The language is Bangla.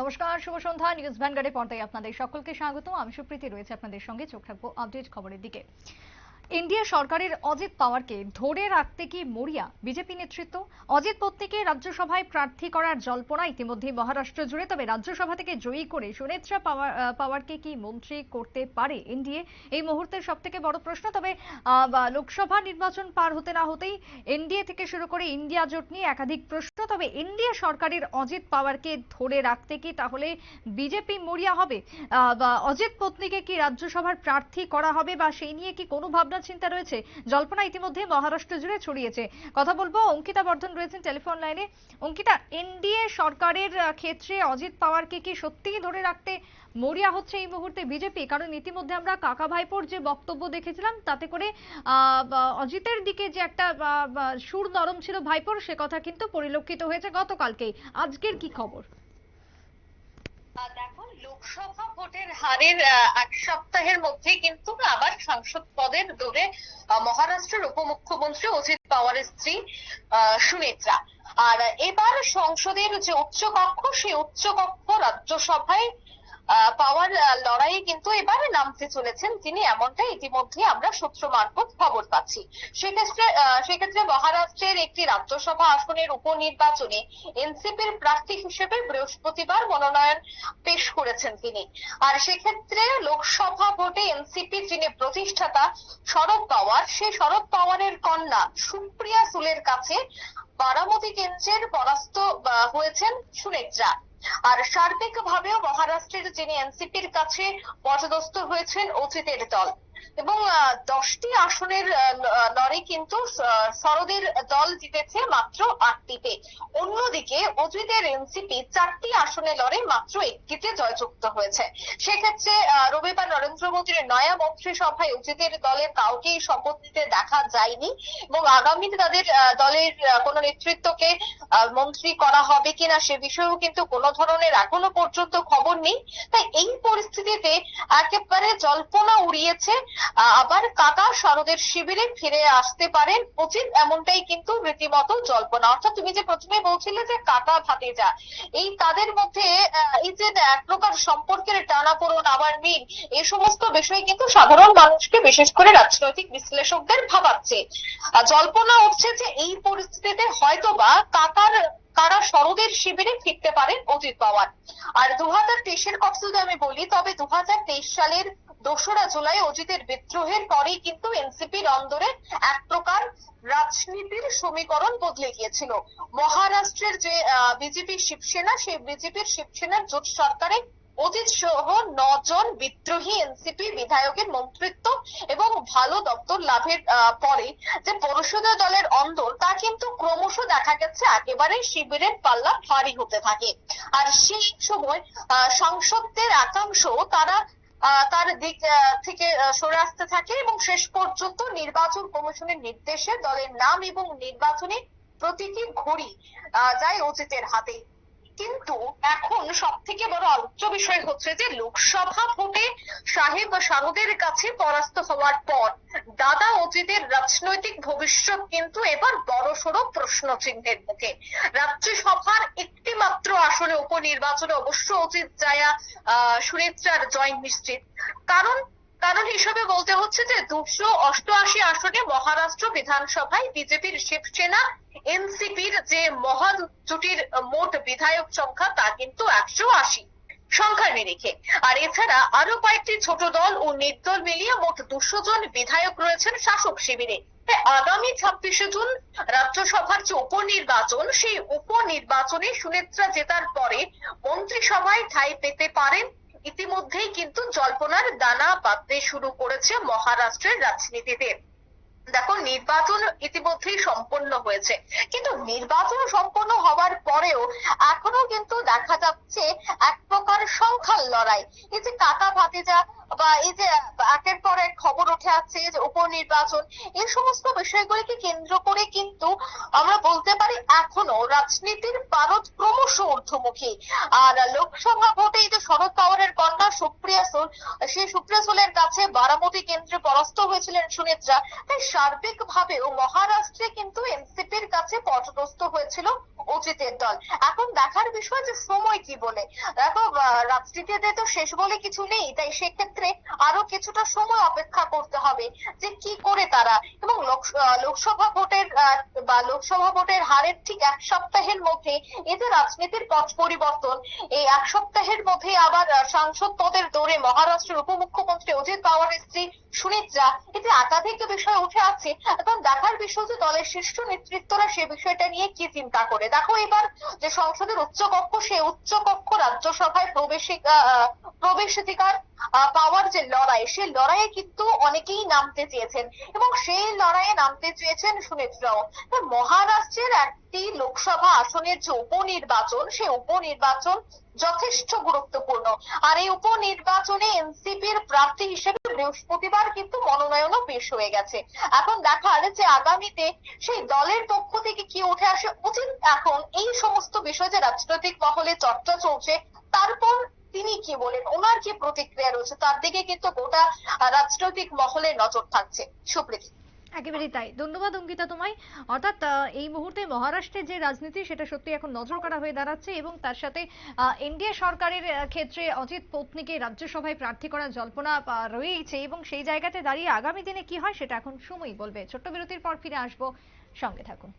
নমস্কার, শুভ সন্ধ্যা। নিউজ ভ্যানগার্ডে পর্দায় আপনাদের সকলকে স্বাগত আমি সুপ্রীতি, রয়েছে আপনাদের সঙ্গে। চোখ রাখব আপডেট খবরের দিকে। ইন্ডিয়া সরকারের অজিত পাওয়ারকে ধরে রাখতে কি মরিয়া বিজেপি নেতৃত্ব? অজিত পত্নীকে রাজ্যসভায় প্রার্থী করার জল্পনা ইতিমধ্যে মহারাষ্ট্র জুড়ে, তবে রাজ্যসভা থেকে জয়ী করে সুনেত্রা পাওয়ার পাওয়ারকে কি মন্ত্রী করতে পারে এনডিএ? এই মুহূর্তের সব থেকে বড় প্রশ্ন, তবে লোকসভা নির্বাচন পার হতে না হতেই এনডিএ থেকে শুরু করে ইন্ডিয়া জোট নিয়ে একাধিক প্রশ্ন, তবে এনডিএ সরকারের অজিত পাওয়ারকে ধরে রাখতে কি তাহলে বিজেপি মরিয়া হবে? অজিত পত্নীকে কি রাজ্যসভার প্রার্থী করা হবে বা সেই নিয়ে কি কোনো ভাবনা চিন্তা রয়েছে। জল্পনা ইতিমধ্যে মহারাষ্ট্র জুড়ে ছড়িয়েছে। কথা বলব, অঙ্কিতা বর্ধন রয়েছেন টেলিফোন লাইনে। অঙ্কিতা, এনডিএ সরকারের ক্ষেত্রে অজিত পাওয়ারকে কি সত্যিই ধরে রাখতে মরিয়া হচ্ছে এই মুহূর্তে বিজেপি? কারণ ইতিমধ্যে আমরা কাকা ভাইপোর যে বক্তব্য দেখেছিলাম, তাতে করে অজিতের দিকে যে একটা সুর নরম ছিল ভাইপোর, সে কথা কিন্তু পরিলক্ষিত হয়েছে গতকালকেই। আজকের কি খবর? লোকসভা ভোটের হারের এক সপ্তাহের মধ্যে কিন্তু আবার সাংসদ পদের দৌড়ে মহারাষ্ট্রের উপমুখ্যমন্ত্রী অজিত পাওয়ারের স্ত্রী সুনেত্রা আর এবার সংসদের যে উচ্চকক্ষ, সেই উচ্চকক্ষ রাজ্যসভায় পাওয়ার লড়াইয়ে কিন্তু এবারে নামতে চলেছেন তিনি এমনটাই ইতিমধ্যে আমরা সূত্র মারফত খবর পাচ্ছি। সেক্ষেত্রে সেক্ষেত্রে মহারাষ্ট্রের একটি রাজ্যসভা আসনের উপনির্বাচনে এনসিপির প্রার্থী হিসেবে বৃহস্পতিবার মনোনয়ন পেশ করেছেন তিনি। আর সেক্ষেত্রে লোকসভা ভোটে এনসিপি যিনি প্রতিষ্ঠাতা শরদ পাওয়ার, সেই শরদ পাওয়ারের কন্যা সুপ্রিয়া সুলের কাছে বারামতি কেন্দ্রের পরাস্ত হয়েছেন সুনেত্রা। আর সার্বিক ভাবেও মহারাষ্ট্রের যিনি এনসিপির কাছে পথদস্ত হয়েছেন অজিতের দল। এবং দশটি আসনের লড়ে কিন্তু আহ, শরদের দল জিতেছে মাত্র আটটিতে। অন্যদিকে অজিতের এনসিপি চারটি আসনে লড়ে মাত্র একটিতে জয়যুক্ত হয়েছে। সেক্ষেত্রে রবিবার নরেন্দ্র মোদীর নয়া মন্ত্রিসভায় অজিতের দলের কাউকেই শপথ নিতে দেখা যায়নি এবং আগামীতে তাদের দলের কোনো নেতৃত্বকে মন্ত্রী করা হবে কিনা সে বিষয়েও কিন্তু কোনো ধরনের এখনও পর্যন্ত খবর নেই। তাই এই পরিস্থিতিতে একেবারে জল্পনা উড়িয়েছে আবার কাকা শরদের শিবিরে ফিরে আসতে পারেন উচিত এমনটাই কিন্তু রীতিমতো জল্পনা। অর্থাৎ তুমি যে প্রথমে বলছিলে যে কাকা ভাতিজা, এই তাদের মধ্যে এই যে এক প্রকার সম্পর্কের টানাপোড়েন, আবার মিল, এই সমস্ত বিষয় কিন্তু সাধারণ মানুষকে, বিশেষ করে রাজনৈতিক বিশ্লেষকদের ভাবাচ্ছে। জল্পনা উঠছে যে এই পরিস্থিতিতে হয়তোবা কাকার কারা শরদের শিবিরে ফিরতে পারেন অজিত পাওয়ার। আর দু হাজার তেইশের কথা যদি আমি বলি, তবে দু হাজার তেইশ সালের দোসরা জুলাই অজিতের বিদ্রোহের পরেই কিন্তু এনসিপির অন্দরে এক প্রকার রাজনীতির সমীকরণ বদলে গিয়েছিল। মহারাষ্ট্রের যে বিজেপি শিবসেনা, সেই বিজেপির শিবসেনার জোট সরকারে অজিত সহ নজন বিদ্রোহী এনসিপি বিধায়কের মন্ত্রিত্ব এবং ভালো দপ্তর লাভের পরে যে পরিষদীয় দলের অন্দর, তা কিন্তু ক্রমশ দেখা গেছে একেবারে শিবিরের পাল্লা ভারী হতে থাকে। আর সেই সময় সাংসদদের একাংশ তারা তার দিক থেকে সরে আসতে থাকে এবং শেষ পর্যন্ত নির্বাচন কমিশনের নির্দেশে দলের নাম এবং নির্বাচনী প্রতীকী ঘড়ি যায় অতীতের হাতে কিন্তু এখন সব থেকে বড় আলোচ্য বিষয় হচ্ছে যে লোকসভা ভোটে সাহেব বা শারদের কাছে পরাস্ত হওয়ার পর দাদা অজিতের রাজনৈতিক ভবিষ্যৎ কিন্তু এবার বড়সড় প্রশ্ন চিহ্নের মুখে। রাজ্যসভার একটি মাত্র আসনে উপনির্বাচনে অবশ্য অজিত জায়া আহ সুনেত্রার জয় নিশ্চিত। কারণ কারণ হিসেবে বলতে হচ্ছে যে দুশো অষ্টআশি আসনে মহারাষ্ট্র বিধানসভায় বিজেপির শিবসেনা এনসিপির যে জুটির মোট বিধায়ক সংখ্যা, তা কিন্তু একশো আশি সংখ্যার নিরিখে। আর এছাড়া আরও কয়েকটি ছোট দল ও নির্দল মিলিয়ে মোট দুশো জন বিধায়ক রয়েছেন শাসক শিবিরে। আগামী ছাব্বিশে জুন রাজ্যসভার যে উপনির্বাচন, সেই উপনির্বাচনে সুনেত্রা জেতার পরে মন্ত্রিসভায় ঠাঁই পেতে পারেন। ইতিমধ্যেই কিন্তু জল্পনার দানা বাঁধতে শুরু করেছে মহারাষ্ট্রের রাজনীতিতে। দেখো, নির্বাচন ইতিমধ্যেই সম্পন্ন হয়েছে। কিন্তু নির্বাচন সম্পন্ন হওয়ার পরেও এখনও কিন্তু দেখা যাচ্ছে এক প্রকার সংখ্যার লড়াই। এই যে কাকা ভাতিজা বা এই যে একের পর এক খবর উঠে আসছে যে উপনির্বাচন, এই সমস্ত বিষয়গুলিকে কেন্দ্র করে কিন্তু আমরা বলতে পারি এখনও রাজনীতির পারদ ক্রমশ ঊর্ধ্বমুখী। আর লোকসভা ভোটে এই যে শরদ পাওয়ারের কন্যা সুপ্রিয়া সোল সেই সুপ্রিয়া সোলের কাছে বারামতি কেন্দ্রে পরাস্ত হয়েছিলেন সুনেত্রা তাই সার্বিক ভাবেও মহারাষ্ট্রে কিন্তু এনসিপির কাছে পর্যদস্ত হয়েছিল অজিতের দল। এখন দেখার বিষয় যে সময় কি বলে। দেখো রাজনীতিতে তো শেষ বলে কিছু নেই, তাই সেক্ষেত্রে আরও কিছুটা সময় অপেক্ষা করতে হবে যে কি করে তারা। এবং লোকসভা ভোটের বা লোকসভা ভোটের হারের ঠিক এক সপ্তাহের মধ্যে এই যে রাজনীতির পথ পরিবর্তন। এই এক সপ্তাহের মধ্যে আবার সাংসদ পদের দৌড়ে মহারাষ্ট্রের উপমুখ্যমন্ত্রী অজিত পাওয়ারের স্ত্রী সুনিত্রা এতে একাধিক বিষয় উঠে আছে এবং দেখার বিষয় যে দলের শীর্ষ নেতৃত্বরা সে বিষয়টা নিয়ে কি চিন্তা করে। দেখো এবার যে সংসদের উচ্চকক্ষ, সে উচ্চকক্ষ রাজ্যসভায় প্রবেশিকা প্রবেশাধিকার পাওয়ার যে লড়াই, সেই লড়াইয়ে কিন্তু অনেকেই নামতে চেয়েছেন এবং সেই লড়াইয়ে নামতে চেয়েছেন সুনেত্রাও মহারাষ্ট্রের একটি লোকসভা আসনের যে উপনির্বাচন, সেই উপনির্বাচন যথেষ্ট গুরুত্বপূর্ণ। আর এই উপনির্বাচনে এনসিপির প্রার্থী হিসেবে বৃহস্পতিবার কিন্তু মনোনয়নও পেশ হয়ে গেছে। এখন দেখার যে আগামীতে সেই দলের পক্ষ থেকে কি উঠে আসে উচিত? এখন এই সমস্ত বিষয় যে রাজনৈতিক মহলে চর্চা চলছে, তারপর তিনি কি বলেন? ওনার কি প্রতিক্রিয়া রয়েছে তার দিকে কিন্তু গোটা রাজনৈতিক মহলে নজর থাকছে। সুপ্রীতি। একেবারেই তাই। ধন্যবাদ অঙ্কিতা তোমায়। অর্থাৎ এই মুহূর্তে মহারাষ্ট্রের যে রাজনীতি সেটা সত্যি এখন নজর কাড়া হয়ে দাঁড়াচ্ছে এবং তার সাথে এনডিএ সরকারের ক্ষেত্রে অজিত পত্নীকে রাজ্যসভায় প্রার্থী করার জল্পনা আহ, রয়েইছে এবং সেই জায়গাতে দাঁড়িয়ে আগামী দিনে কি হয় সেটা এখন সময়ই বলবে। ছোট্ট বিরতির পর ফিরে আসব। সঙ্গে থাকুন।